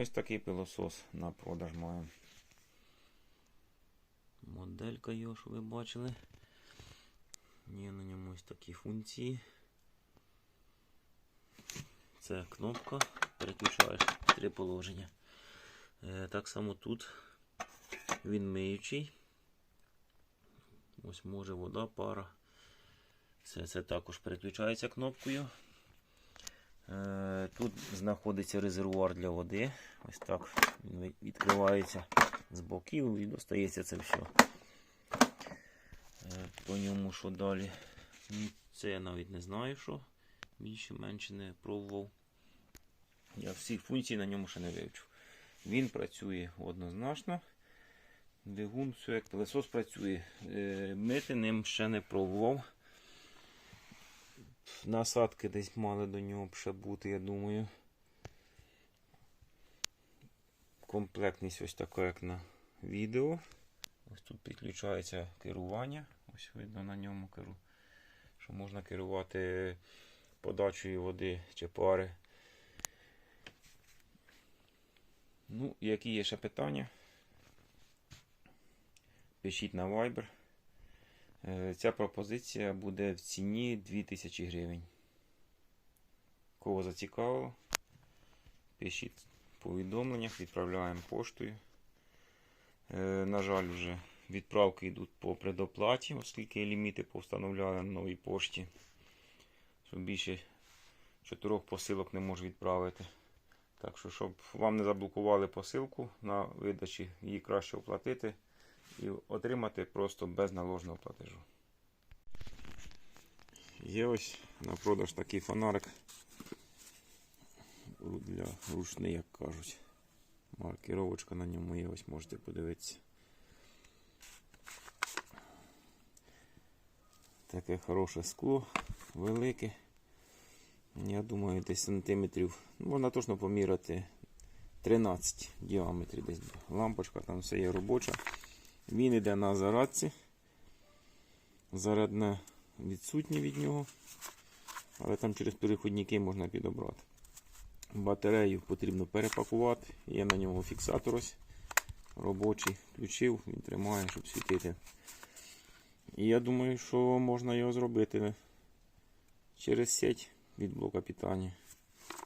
Ось такий пилосос на продаж маємо. Моделька його, що ви бачили. Є на ньому ось такі функції. Це кнопка, переключаєш три положення. Е, так само тут він миючий. Ось може вода, пара. Все це також переключається кнопкою. Е, Тут знаходиться резервуар для води. Ось так він відкривається з боків і достається це все. Е, По ньому що далі? Це я навіть не знаю, що більше-менше не пробував. Я всіх функцій на ньому ще не вивчу. Він працює однозначно. Двигун, все як пилесос працює. Е, Мити ним ще не пробував. Насадки десь мали до нього ще бути, я думаю. Комплектність ось така, як на відео. Ось тут підключається керування. Ось видно на ньому керу, що можна керувати подачею води чи пари. Ну, які є ще питання? Пишіть на Viber. Е, Ця пропозиція буде в ціні 2000 гривень. Кого зацікавило, пишіть в повідомленнях, відправляємо поштою. Е, На жаль, вже відправки йдуть по предоплаті, оскільки ліміти повстановляли на новій пошті. Що більше чотирьох посилок не можу відправити. Так що, щоб вам не заблокували посилку на видачі, її краще оплатити і отримати просто без наложного платежу. Є ось на продаж такий фонарик для ручний, як кажуть. Маркіровочка на ньому є, ось можете подивитися. Таке хороше скло, велике. Я думаю, десь сантиметрів. ну, Можна точно поміряти 13 в діаметрі десь. Лампочка там все є робоча. Він йде на зарадці. Зарядне відсутнє від нього. Але там через переходники можна підобрати. Батарею потрібно перепакувати. Є на нього фіксатор ось робочий. Включив, він тримає, щоб світити. І я думаю, що можна його зробити через сеть від блока питання,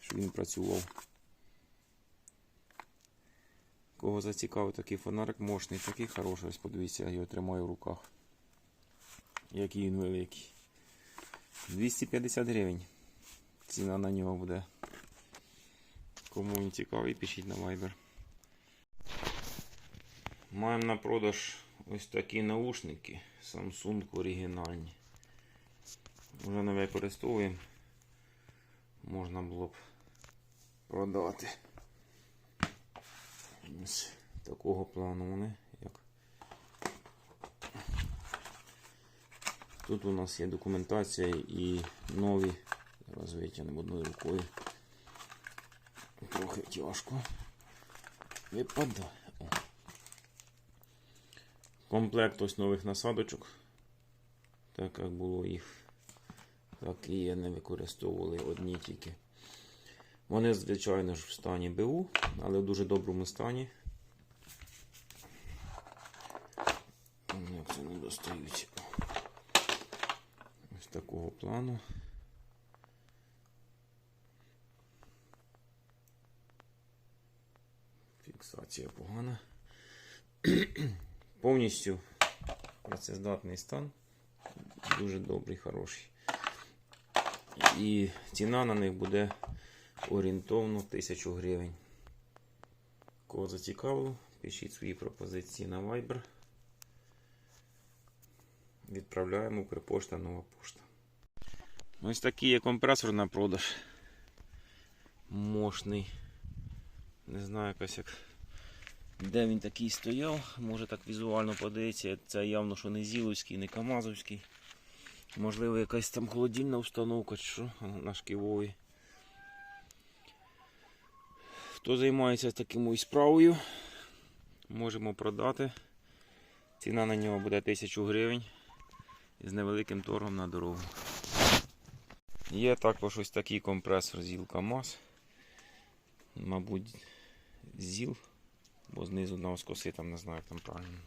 щоб він працював. Кого зацікавив такий фонарик мощний, такий хороший, ось подивіться, я його тримаю в руках. Який він великий. 250 гривень. Ціна на нього буде. Кому він цікавий, пишіть на Viber. Маємо на продаж ось такі наушники Samsung оригінальні. Вже не використовуємо. Можна було б продати. Ось такого плану вони. Як. Тут у нас є документація і нові. Зараз витягнемо одною рукою. Трохи тяжко. Випадає. Комплект ось нових насадочок. Так як було їх. Так і не використовували одні тільки. Вони, звичайно ж, в стані БУ, але в дуже доброму стані. Як це не достають. Ось такого плану. Фіксація погана. Повністю працездатний стан. Дуже добрий, хороший. І ціна на них буде орієнтовно 1000 гривень. Кого зацікавило, пишіть свої пропозиції на Viber. Відправляємо Укрпошта нова пошта. Ось такий є компресор на продаж. Мощний. Не знаю якось як. Де він такий стояв, може так візуально подивитися. Це явно, що не Зіловський, не Камазовський. Можливо, якась там холодильна установка чи що на шківовій. Хто займається такою справою, можемо продати. Ціна на нього буде 1000 гривень з невеликим торгом на дорогу. Є також ось такий компресор з КАМАЗ. Мабуть, ЗІЛ, бо знизу на оскоси там не знаю, там правильно.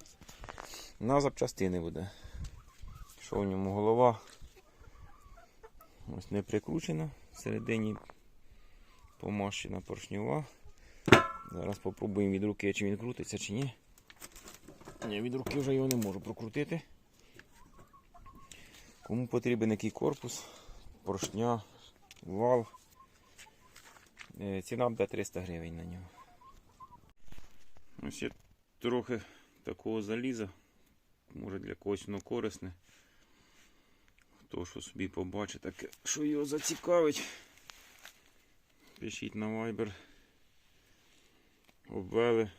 На запчастини буде. Що в ньому голова? Ось не прикручена. Всередині помащена поршнева. Зараз попробуємо від руки, чи він крутиться, чи ні. Ні, від руки вже його не можу прокрутити. Кому потрібен який корпус, поршня, вал. Е, Ціна буде 300 гривень на нього. Ось є трохи такого заліза. Може для когось воно корисне. Хто що собі побачить, таке, що його зацікавить. Пишіть на Viber. Обвели.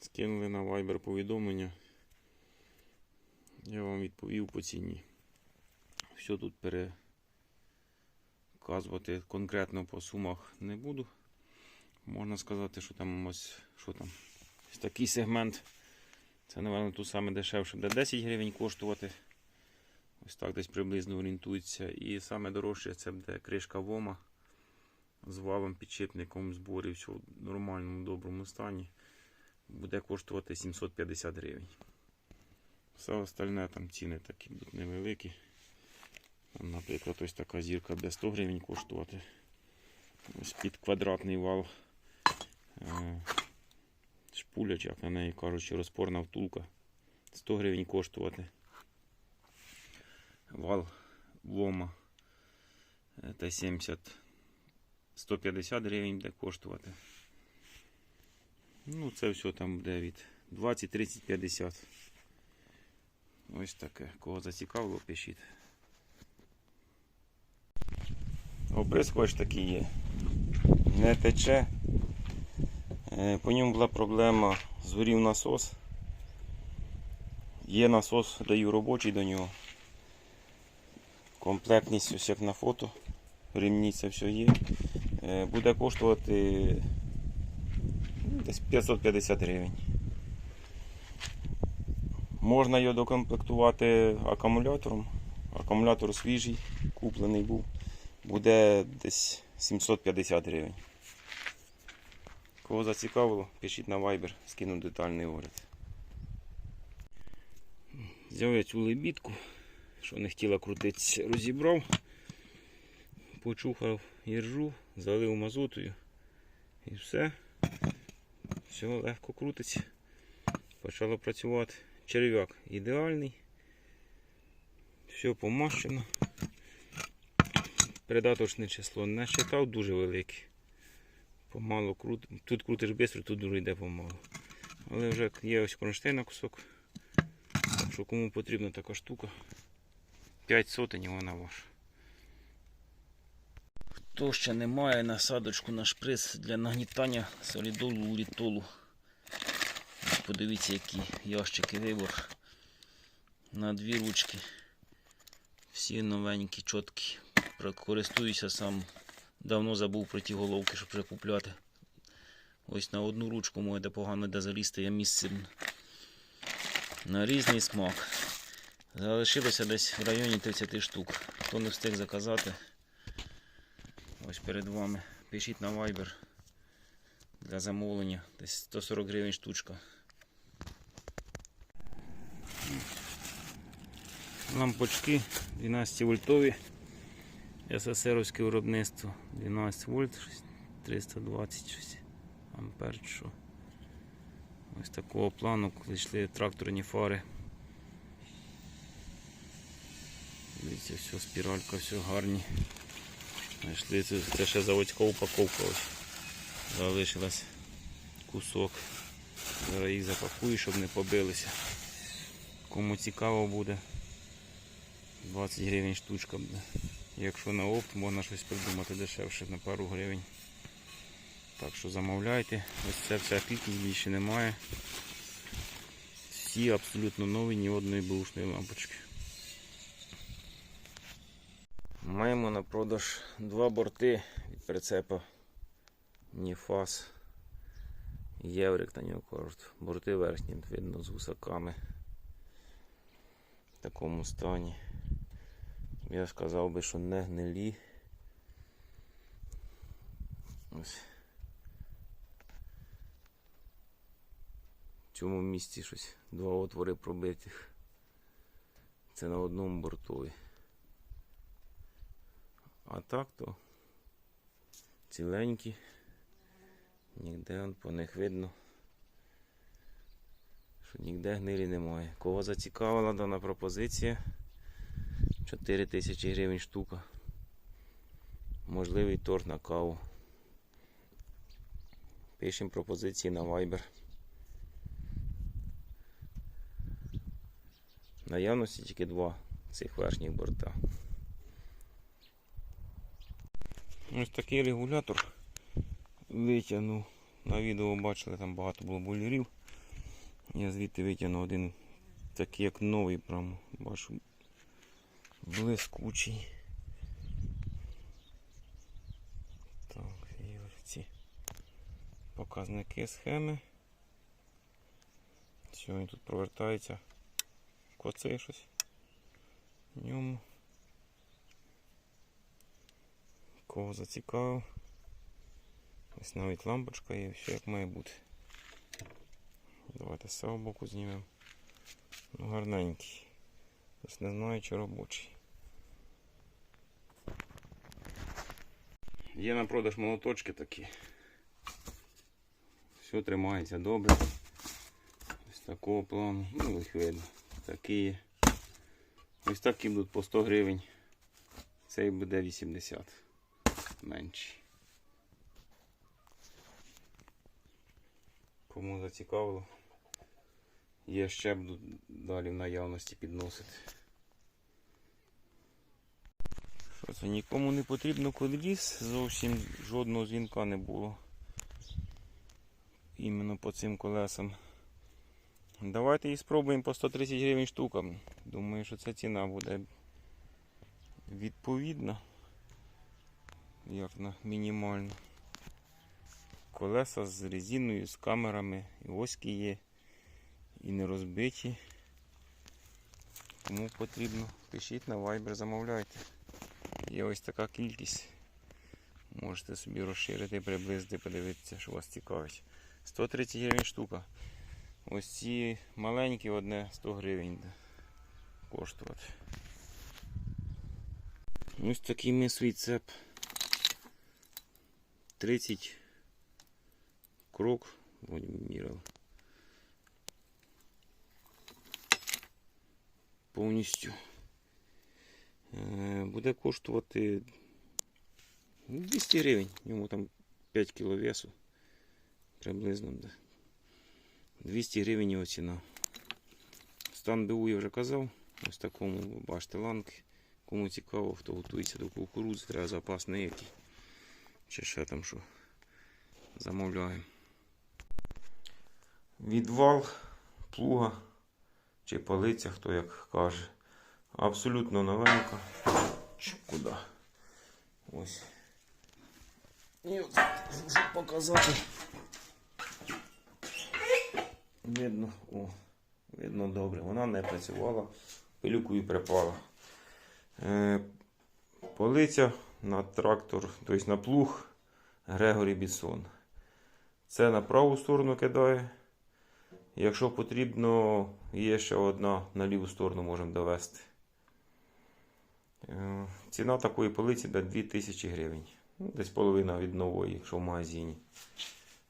Скинули на Viber повідомлення. Я вам відповів по ціні. Все тут переказувати конкретно по сумах не буду. Можна сказати, що там ось що там. Ось такий сегмент. Це, напевно, тут саме дешевше буде 10 гривень коштувати. Ось так десь приблизно орієнтується. І саме дорожче це буде кришка вома з валом підшипником зборів, все в нормальному доброму стані. Буде коштувати 750 гривень. Все остальне там ціни такі будуть невеликі. Наприклад, ось така зірка буде 100 гривень коштувати. Ось під квадратний вал. Е, Шпуля, чи як на неї кажуть, чи розпорна втулка. 100 гривень коштувати. Вал лома е, Т-70 150 гривень буде коштувати. Ну, це все там буде від 20, 30, 50. Ось таке. Кого зацікавило, пишіть. Оприскувач такий є. Не тече. Е, По ньому була проблема. Згорів насос. Є насос, даю робочий до нього. Комплектність ось як на фото. Ремні все є. Е, Буде коштувати ну, десь 550 гривень. Можна його докомплектувати акумулятором. Акумулятор свіжий, куплений був. Буде десь 750 гривень. Кого зацікавило, пишіть на Viber, скину детальний огляд. Взяв я цю лебідку, що не хотіла крутитися, розібрав, почухав іржу, залив мазутою і все. Все легко крутиться. Почало працювати. Черв'як ідеальний. Все помащено. Передаточне число не читав, дуже велике. Помалу крут... Тут крутиш швидко, тут дуже йде помалу. Але вже є ось кронштейн кусок. Так що кому потрібна така штука. 5 сотень вона ваша. Хто ще не має насадочку на шприц для нагнітання солідолу літолу. Подивіться, які ящики вибор. На дві ручки. Всі новенькі, чіткі. Користуюся сам. Давно забув про ті головки, щоб вже купляти. Ось на одну ручку можете погано де залізти, я місце на різний смак. Залишилося десь в районі 30 штук. Хто не встиг заказати, ось перед вами. Пишіть на Viber для замовлення. Десь 140 гривень штучка. Лампочки 12 вольтові. СССРовське виробництво 12 вольт, щось 320 щось, ампер що. Ось такого плану, коли йшли тракторні фари. Дивіться, все, спіралька, все гарні. Знайшли це, це ще заводська упаковка ось. Залишилась кусок. Зараз їх запакую, щоб не побилися. Кому цікаво буде. 20 гривень штучка буде. Якщо на опт, можна щось придумати дешевше на пару гривень. Так що замовляйте. Ось це вся кількість більше немає. Всі абсолютно нові, ні одної бушної лампочки. Маємо на продаж два борти від прицепа Ніфас Єврик та Ньюкорд. Борти верхні, видно, з гусаками в такому стані. Я сказав би, що не гнилі. Ось. В цьому місці щось два отвори пробитих. Це на одному бортові. А так то ціленькі. Ніде он по них видно. Що ніде гнилі немає. Кого зацікавила дана пропозиція? 4 тисячі гривень штука. Можливий торг на каву. Пишемо пропозиції на Viber. Наявності тільки два цих верхніх борта. Ось такий регулятор витягнув. На відео бачили, там багато було болірів. Я звідти витягнув один такий як новий, прям бачу блискучий. Так, і ось ці показники схеми. Сьогодні тут провертається коцей щось в ньому. Кого зацікавив. Ось навіть лампочка є, все як має бути. Давайте з цього боку знімемо. Ну, гарненький. Ось не знаю, чи робочий. Є на продаж молоточки такі. Все тримається добре. Ось такого плану. Ну, їх видно. Такі. Ось такі будуть по 100 гривень. Цей буде 80. Менший. Кому зацікавило, є ще буду далі в наявності підносити. Що це нікому не потрібно коліс, зовсім жодного дзвінка не було. Іменно по цим колесам. Давайте і спробуємо по 130 гривень штука. Думаю, що ця ціна буде відповідна. Як на мінімальну. Колеса з резиною, з камерами, і оськи є, і не розбиті. Кому потрібно, пишіть на Viber, замовляйте. Є ось така кількість. Можете собі розширити, приблизити, подивитися, що вас цікавить. 130 гривень штука. Ось ці маленькі одне 100 гривень коштувати. Ось такий ми свій цеп. 30 крок, вроде бы міряв. Повністю. Е, Буде коштувати 200 гривень. Йому там 5 кг весу. Приблизно. Да. 200 гривень його ціна. Стан БУ я вже казав. Ось такому бачите ланки. Кому цікаво, хто готується до кукурудзи, треба запас не який. Чи ще там що. Замовляємо. Відвал плуга чи полиця, хто як каже. Абсолютно новенька. Чи куди? Ось. І от, щоб показати. Видно, о, видно добре. Вона не працювала, пилюкою припала. Е, полиця на трактор, тобто на плуг Грегорі Бісон. Це на праву сторону кидає. Якщо потрібно, є ще одна на ліву сторону можемо довести. Е, Ціна такої полиці до 2000 гривень. Ну, Десь половина від нової, якщо в магазині.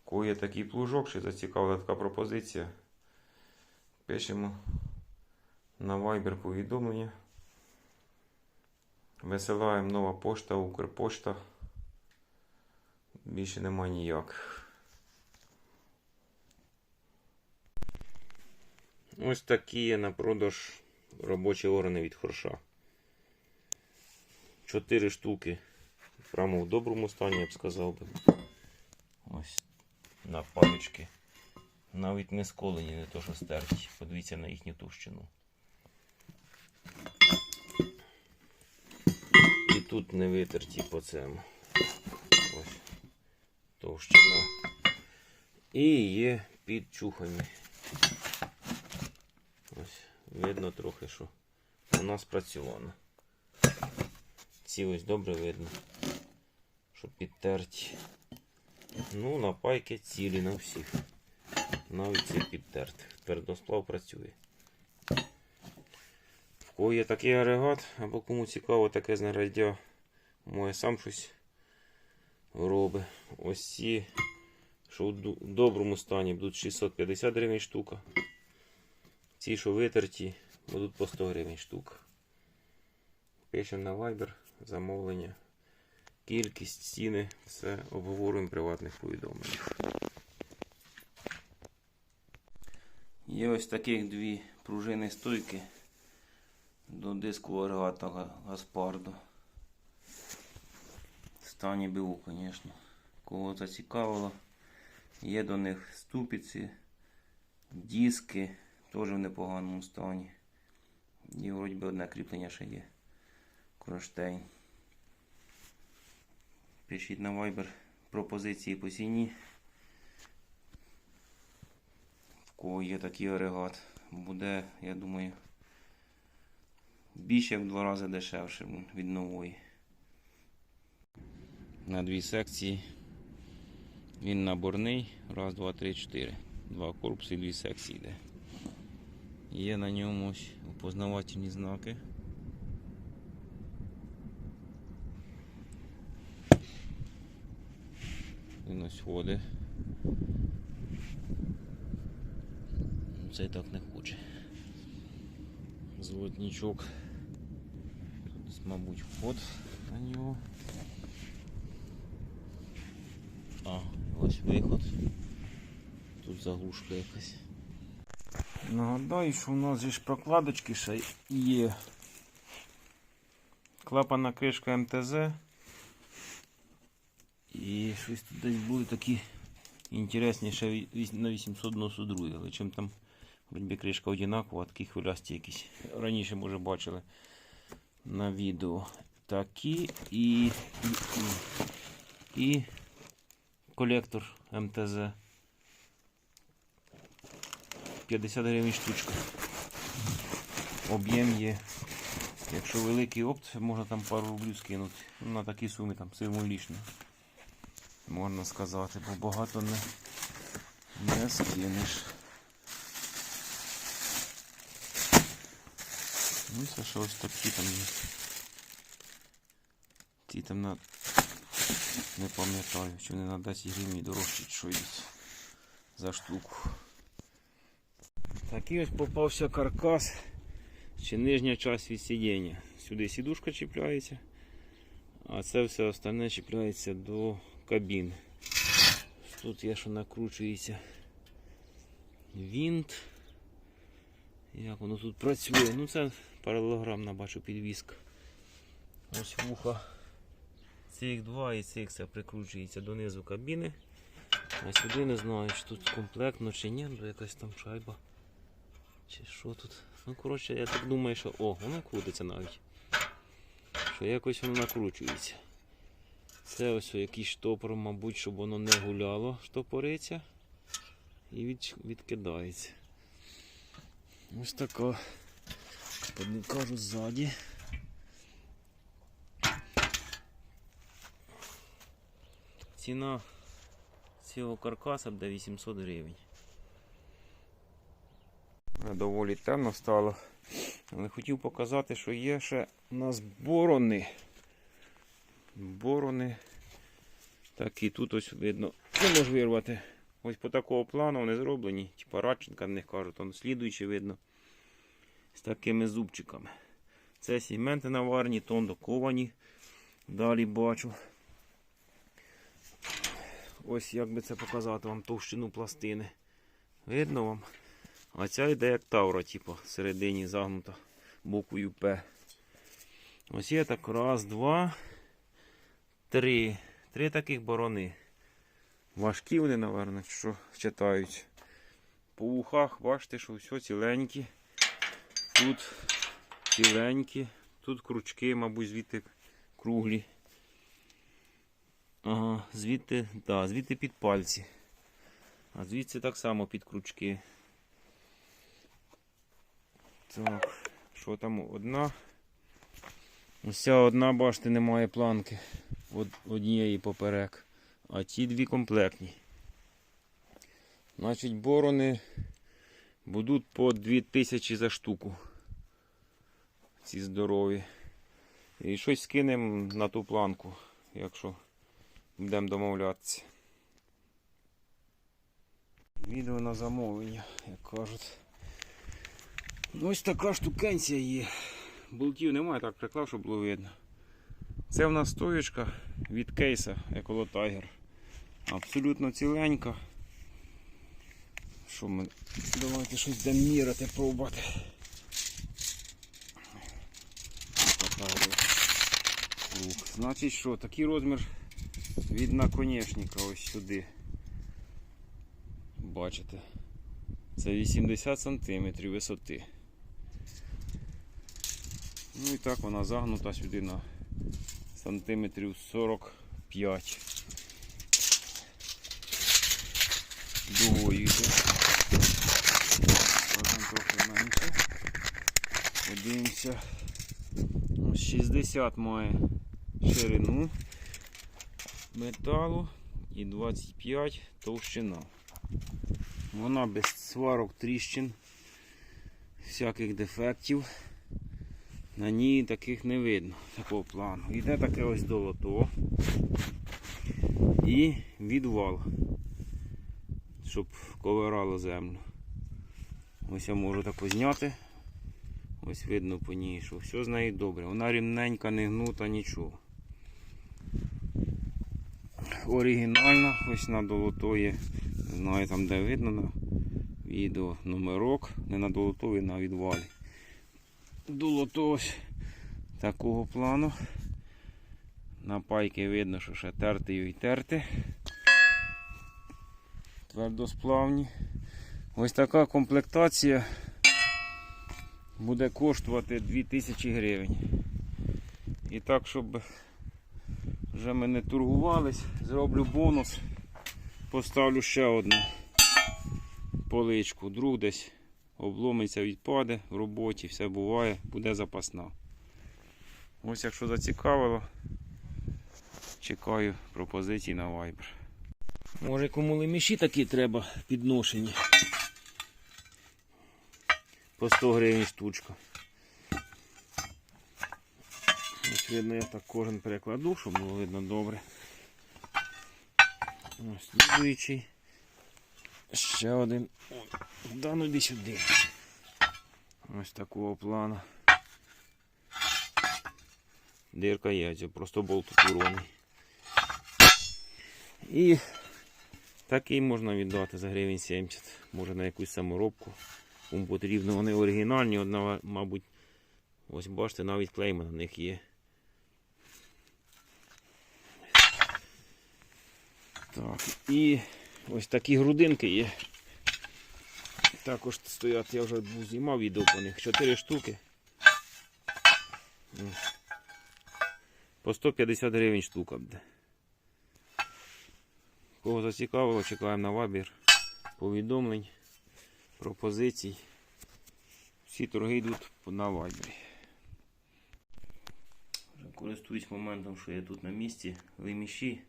Кого є такий плужок, чи зацікавила така пропозиція. Пишемо на Viber повідомлення. Висилаємо нова пошта, Укрпошта. Більше нема ніяких. Ось такі є на продаж робочі органи від хорша. Чотири штуки. Прямо в доброму стані, я б сказав би. Ось на палички. Навіть не сколені, не то що стерті. Подивіться на їхню товщину. Тут не витерті по цьому. Товщина. І є підчухані. Ось, видно трохи, що вона спрацьована. Ці ось добре видно, що підтерті. Ну, на пайки цілі на всіх. навіть цих підтертих. Твердосплав працює. Кого є такий агрегат, або кому цікаво таке знаряддя, моє сам щось робить. Ось ці, що в доброму стані, будуть 650 гривень штука. Ці, що витерті, будуть по 100 гривень штука. Пишемо на Viber замовлення. Кількість, ціни, все обговорюємо приватних повідомленнях. Є ось таких дві пружини стойки до диску агрегата Га- Гаспардо. В стані БУ, звісно. Кого зацікавило, є до них ступиці, диски, теж в непоганому стані. І вроді би одне кріплення ще є. Кронштейн. Пишіть на Viber пропозиції по ціні. В кого є такий агрегат. Буде, я думаю, більше як в два рази дешевше від нової. На дві секції. Він наборний. Раз, два, три, чотири. Два корпуси і дві секції йде. Є на ньому ось опознавательні знаки. Він ось ходить. Цей так не хоче. Золотничок. Мабуть, вход на нього. А, ось виход. Тут заглушка якась. Нагадаю, що у нас же ж прокладочки ще є. Клапана кришка МТЗ. І щось тут десь були такі інтересні ще ві- на 892, але чим там вроді кришка одинакова, такі хвилясті якісь. Раніше, може, бачили на відео. Такі і, і, і, і колектор МТЗ. 50 гривень штучка. Об'єм є. Якщо великий опт, можна там пару рублів скинути. Ну, На такі суми там символічно. Можна сказати, бо багато не, не скинеш. Це що ось такі там є. Ті там на... Не пам'ятаю, чи вони на 10 гривень дорожчі, що йдуть за штуку. Такий ось попався каркас чи нижня часть від сидіння. Сюди сідушка чіпляється, а це все остальне чіпляється до кабін. Тут є, що накручується вінт. Як воно тут працює? Ну це паралелограмна бачу підвіска. Ось вуха. Цих два і цих прикручується донизу кабіни. А сюди не знаю, чи тут комплектно чи ні, бо якась там шайба. Чи що тут? Ну, коротше, я так думаю, що... О, воно крутиться навіть. Що якось воно накручується. Це ось якийсь штопор, мабуть, щоб воно не гуляло, штопориться. І від... відкидається. Ось така. Покажу ззаді. Ціна цього каркаса буде 800 гривень. Доволі темно стало. Але хотів показати, що є ще у нас борони. Борони. Так і тут ось видно. Не можу вирвати. Ось по такого плану вони зроблені. Типа радченка в них кажуть, там слідуючи видно. З такими зубчиками. Це сіменти наварні, тондоковані. Далі бачу. Ось як би це показати вам товщину пластини. Видно вам? А ця йде як тавра, типу, всередині загнута буквою П. Ось є так. Раз, два, три. Три таких борони. Важкі вони, напевно, що читають. По вухах, бачите, що все ціленькі. Тут ціленькі. Тут крючки, мабуть, звідти круглі. Ага, звідти, да, звідти під пальці. А звідси так само під крючки. Так, що там одна? Ось ця одна, бачите, немає планки. Од, однієї поперек. А ті дві комплектні. Значить, борони будуть по 2000 за штуку. Ці здорові. І щось скинемо на ту планку, якщо будемо домовлятися. Відео на замовлення, як кажуть. Ну, Ось така штукенція є. Болтів немає, так приклав, щоб було видно. Це в нас стоєчка від кейса Tiger. Абсолютно ціленька. Що ми. Давайте щось міряти, пробувати. Круг. Значить що, такий розмір від наконечника ось сюди. Бачите? Це 80 см висоти. Ну і так вона загнута сюди на сантиметрів 45. Дугою йде. Кожен трохи менше. Подивимося. 60 має ширину металу і 25 товщина. Вона без сварок тріщин, всяких дефектів. На ній таких не видно, такого плану. Йде таке ось долото і відвал, щоб ковирало землю. Ось я можу так зняти. Ось видно по ній, що все з нею добре. Вона рівненька, не гнута, нічого. Оригінальна, ось на долото є. Не знаю там де видно на відео номерок. Не на долотові, на відвалі. Долото ось такого плану. На пайки видно, що ще терти і терти. Твердосплавні. Ось така комплектація буде коштувати 2000 гривень. І так, щоб вже ми не торгувались, зроблю бонус, поставлю ще одну поличку. Друг десь обломиться, відпаде в роботі, все буває, буде запасна. Ось якщо зацікавило, чекаю пропозицій на Viber. Може кому леміші такі треба підношені. По 100 гривень штучка. Ось видно, я так кожен перекладу, щоб було видно добре. Ось слідуючий. Ще один. Да ну йди сюди. Ось такого плану. Дирка це просто болт урваний. І такий можна віддати за гривень 70. Може на якусь саморобку. Кому потрібно. Вони оригінальні, одна, мабуть, ось бачите, навіть клейма на них є. Так, і ось такі грудинки є. Також стоять, я вже знімав відео по них. 4 штуки. По 150 гривень штука буде. Кого зацікавило, чекаємо на вабір повідомлень, пропозицій. Всі торги йдуть на вайбері. Користуюсь моментом, що я тут на місці. Леміші.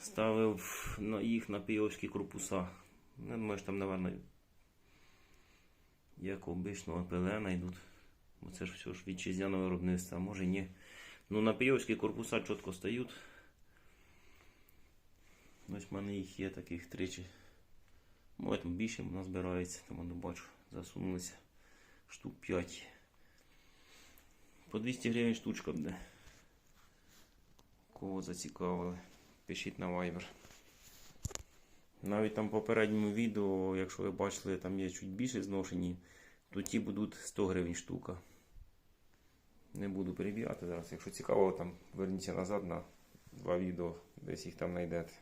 Ставив на їх на пійовські корпуса. Ну, думаю, що там, напевно, як обично ПЛН йдуть. Бо це ж все ж вітчизняне виробництво, а може ні. Ну на пійовські корпуса чітко стають. Ось в мене їх є таких тричі. Може там більше вона збирається, там не бачу, засунулися штук 5. По 200 гривень штучка буде. Кого зацікавили, пишіть на Viber. Навіть там в попередньому відео, якщо ви бачили, там є чуть більше зношені, то ті будуть 100 гривень штука. Не буду перебігати зараз. Якщо цікаво, там верніться назад на два відео, десь їх там знайдете.